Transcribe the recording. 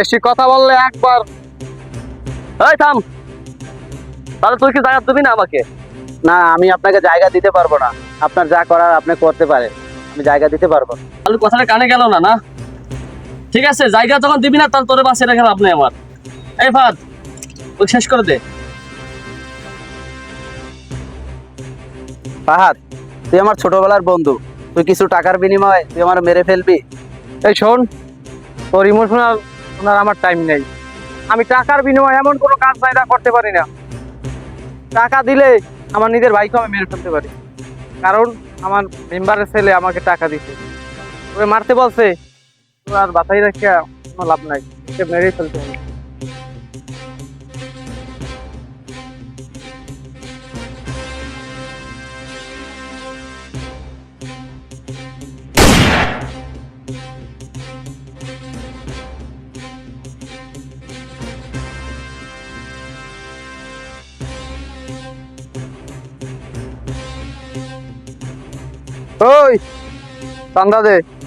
বেশি কথা বললে একবার। এই থাম। তাহলে তুই কি জায়গা দিবি না আমাকে? না আমি আপনাকে জায়গা দিতে পারব না। আপনার যা করার আপনি করতে পারেন। আমি জায়গা দিতে পারব তাহলে কথাটা কানে গেল না না? ঠিক আছে জায়গা যখন দিবি না তাহলে তোরে বাঁচিয়ে রেখে আপনি আমার। এই ফাদ ওই শেষ করে দে। ফাহাদ তুই আমার ছোটবেলার বন্ধু। তুই কিছু টাকার বিনিময়ে তুই আমার মেরে ফেলবি। এই শোন তোর ইমোশনাল ওনার আমার টাইম নেই। আমি টাকার বিনিময়ে এমন কোনো কাজ বাইরা করতে পারি না। টাকা দিলে আমার নিজের ভাইকে আমি মেরে ফেলতে পারি। কারণ আমার মেম্বারের ছেলে আমাকে টাকা দিছে। ওকে মারতে বলছে, তোর আর বাতাই রাখিয়া কোনো লাভ নাই। ওকে মেরেই ফেলতে হবে। ওই চান্দা দে।